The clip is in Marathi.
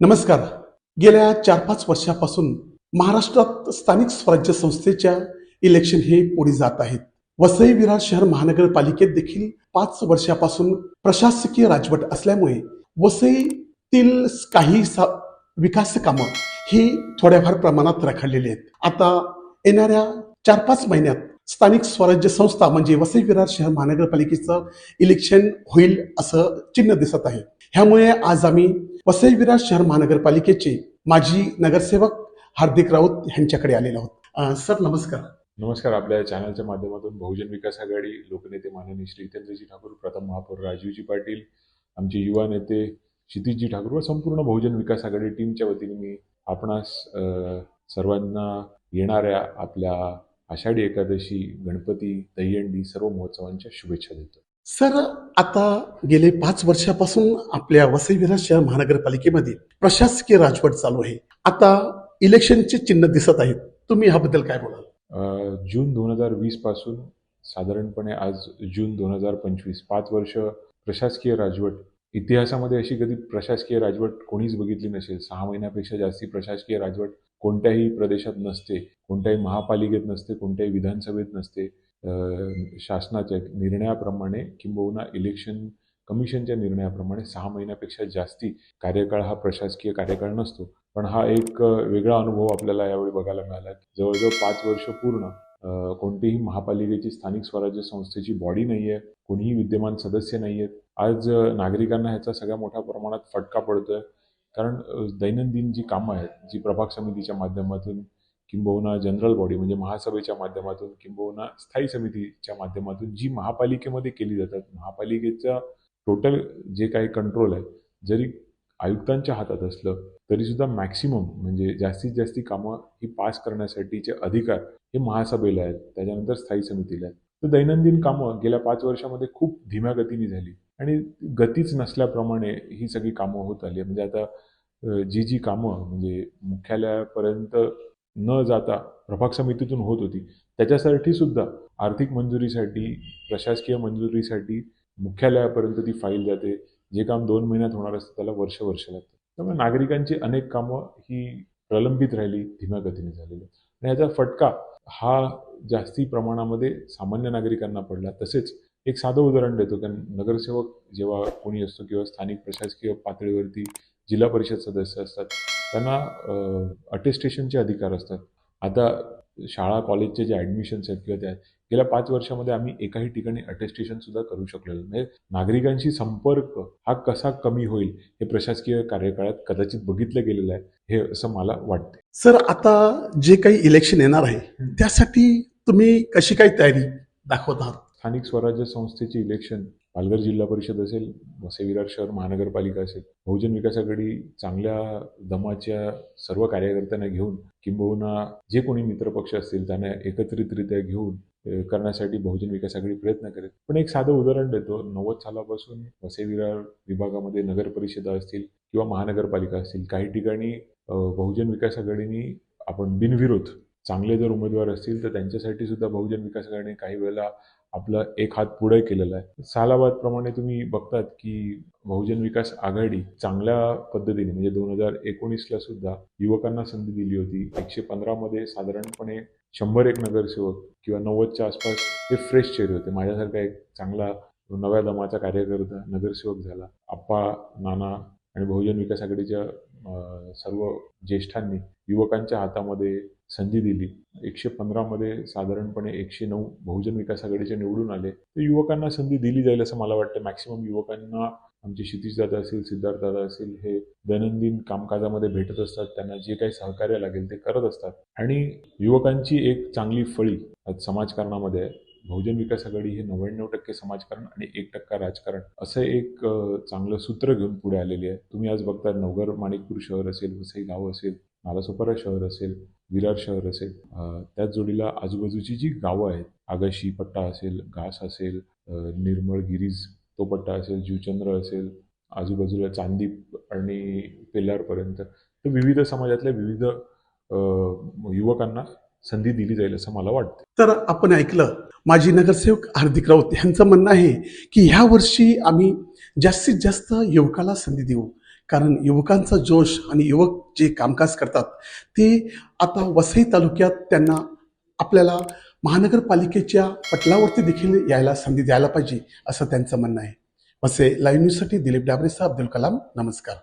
नमस्कार. गेल्या चार पाच वर्षापासून महाराष्ट्रात स्थानिक स्वराज्य संस्थेच्या इलेक्शन हे पुढे जात आहेत. वसई विरार शहर महानगरपालिकेत देखील पाच वर्षापासून प्रशासकीय राजवट असल्यामुळे वसईतील काही सा- विकास कामं ही थोड्याफार प्रमाणात रखडलेली आहेत. आता येणाऱ्या चार पाच महिन्यात स्थानिक स्वराज्य संस्था म्हणजे वसई विरार शहर महानगरपालिकेचं इलेक्शन होईल असं चिन्ह दिसत आहे. ह्यामुळे आज आम्ही वसई विरार शहर महानगरपालिकेचे माजी नगरसेवक हार्दिक राऊत यांच्याकडे आलेलो आहोत. सर नमस्कार. नमस्कार. आपल्या चॅनलच्या माध्यमातून बहुजन विकास आघाडी लोकनेते माननीय श्री हितेंद्रजी ठाकूर प्रथम महापौर राजीवजी पाटील आमचे युवा नेते क्षितिजजी ठाकूर व संपूर्ण बहुजन विकास आघाडी टीमच्या वतीने मी आपणास सर्वांना येणाऱ्या आपल्या आषाढी एकादशी गणपती दहीहंडी सर्व महोत्सवांच्या शुभेच्छा देतो. सर आता गेले पाच वर्षापासून आपल्या वसई शहर महानगरपालिकेमध्ये प्रशासकीय राजवट चालू आहे. आता इलेक्शनचे चिन्ह दिसत आहेत. तुम्ही ह्याबद्दल काय बोलाल? जून दोन हजार वीसपासून साधारणपणे आज जून दोन हजार पंचवीस पाच वर्ष प्रशासकीय राजवट. इतिहासामध्ये अशी कधी प्रशासकीय राजवट कोणीच बघितली नसेल. सहा महिन्यापेक्षा जास्ती प्रशासकीय राजवट कोणत्याही प्रदेशात नसते कोणत्याही महापालिकेत नसते कोणत्याही विधानसभेत नसते. शासनाच्या निर्णयाप्रमाणे किंबहुना इलेक्शन कमिशनच्या निर्णयाप्रमाणे सहा महिन्यापेक्षा जास्ती कार्यकाळ हा प्रशासकीय कार्यकाळ नसतो. पण हा एक वेगळा अनुभव आपल्याला यावेळी बघायला मिळाला. जवळजवळ पाच वर्ष पूर्ण कोणतीही महापालिकेची स्थानिक स्वराज्य संस्थेची बॉडी नाही आहे कोणीही विद्यमान सदस्य नाही आहेत आज नागरिकांना ह्याचा सगळ्या मोठ्या प्रमाणात फटका पडतोय. कारण दैनंदिन जी कामं आहेत जी प्रभाग समितीच्या माध्यमातून किंबहुना जनरल बॉडी म्हणजे महासभेच्या माध्यमातून किंबहुना स्थायी समितीच्या माध्यमातून जी महापालिकेमध्ये केली जातात. महापालिकेचा टोटल जे काही कंट्रोल आहे जरी आयुक्तांच्या हातात असलं तरीसुद्धा मॅक्सिमम म्हणजे जास्तीत जास्त कामं ही पास करण्यासाठीचे अधिकार हे महासभेला आहेत. त्याच्यानंतर स्थायी समितीला आहेत. तर दैनंदिन कामं गेल्या पाच वर्षामध्ये खूप धीम्या गतीने झाली. आणि गतीच नसल्याप्रमाणे ही सगळी कामं होत आली. म्हणजे आता जी जी कामं म्हणजे मुख्यालयापर्यंत न जाता प्रभाग समितीतून होत होती. त्याच्यासाठी सुद्धा आर्थिक मंजुरीसाठी प्रशासकीय मंजुरीसाठी मुख्यालयापर्यंत ती फाईल जाते. जे काम दोन महिन्यात होणार असतं त्याला वर्ष वर्ष लागतं. त्यामुळे नागरिकांची अनेक कामं ही प्रलंबित राहिली धीम्या गतीने झालेली. आणि याचा फटका हा जास्ती प्रमाणामध्ये सामान्य नागरिकांना पडला. तसेच एक साधं उदाहरण देतो कारण नगरसेवक जेव्हा कोणी असतो किंवा स्थानिक प्रशासकीय पातळीवरती जिल्हा परिषद सदस्य असतात त्यांना अटेस्टेशनचे अधिकार असतात. आता शाळा कॉलेजचे जे ॲडमिशन्स आहेत किंवा त्या गेल्या पाच वर्षामध्ये आम्ही एकाही ठिकाणी अटेस्टेशन सुद्धा करू शकलेलो. म्हणजे नागरिकांशी संपर्क हा कसा कमी होईल हे प्रशासकीय कार्यकाळात कदाचित बघितलं गेलेलं आहे हे असं मला वाटते सर आता जे काही इलेक्शन येणार आहे त्यासाठी तुम्ही कशी काय तयारी दाखवत आहात? स्थानिक स्वराज्य संस्थेचे इलेक्शन पालघर जिल्हा परिषद असेल वसे विरार शहर महानगरपालिका असेल बहुजन विकास आघाडी चांगल्या दमाच्या सर्व कार्यकर्त्यांना घेऊन किंबहुना जे कोणी मित्रपक्ष असतील त्यांना एकत्रितरित्या घेऊन करण्यासाठी बहुजन विकास आघाडी प्रयत्न करेल. पण एक साधं उदाहरण देतो. नव्वद सालापासून वसे विरार विभागामध्ये नगर परिषदा असतील किंवा महानगरपालिका असतील काही ठिकाणी बहुजन विकास आघाडीनी आपण बिनविरोध चांगले जर उमेदवार असतील तर त्यांच्यासाठी सुद्धा बहुजन विकास आघाडीने काही वेळेला आपला एक हात पुढे केलेला आहे. सालाबाद प्रमाणे तुम्ही बघतात की बहुजन विकास आघाडी चांगल्या पद्धतीने म्हणजे दोन हजार एकोणीसला सुद्धा युवकांना संधी दिली होती. एकशे पंधरामध्ये साधारणपणे शंभर एक नगरसेवक किंवा नव्वदच्या आसपास हे फ्रेश चेहरे होते. माझ्यासारखा एक चांगला नव्या दमाचा कार्यकर्ता नगरसेवक झाला. आप्पा नाना आणि बहुजन विकास आघाडीच्या सर्व ज्येष्ठांनी युवकांच्या हातामध्ये संधी दिली. एकशे पंधरामध्ये साधारणपणे एकशे नऊ बहुजन विकास आघाडीचे निवडून आले. तर युवकांना संधी दिली जाईल असं मला वाटतं. मॅक्सिमम युवकांना आमचे क्षितिशदादा असेल सिद्धार्थ दादा असेल हे दैनंदिन कामकाजामध्ये भेटत असतात. त्यांना जे काही सहकार्य लागेल ते करत असतात. आणि युवकांची एक चांगली फळी आज समाजकारणामध्ये आहे. बहुजन विकास आघाडी हे नव्याण्णव टक्के समाजकारण आणि एक टक्का राजकारण असं एक चांगलं सूत्र घेऊन पुढे आलेली आहे. तुम्ही आज बघता नवघर माणिकपूर शहर असेल वसई गाव असेल नालासोपारा शहर असेल विरार शहर असेल त्याच जोडीला आजूबाजूची जी गावं आहेत आगाशी पट्टा असेल घास असेल निर्मळ गिरीज तो पट्टा असेल जीवचंद्र असेल आजूबाजूला चांदीप आणि पेल्लारपर्यंत तर विविध समाजातल्या विविध युवकांना संधी दिली जाईल असं मला वाटतं. तर आपण ऐकलं माजी नगरसेवक हार्दिक राऊत यांचं म्हणणं आहे की ह्या वर्षी आम्ही जास्तीत जास्त युवकाला संधी देऊ. कारण युवकांचा जोश आणि युवक जे कामकाज करतात ते आता वसई तालुक्यात त्यांना आपल्याला महानगरपालिकेच्या पटलावरती देखील यायला संधी द्यायला पाहिजे असं त्यांचं म्हणणं आहे. वसई लाईव्ह न्यूजसाठी दिलीप डाबरेसा अब्दुल कलाम नमस्कार.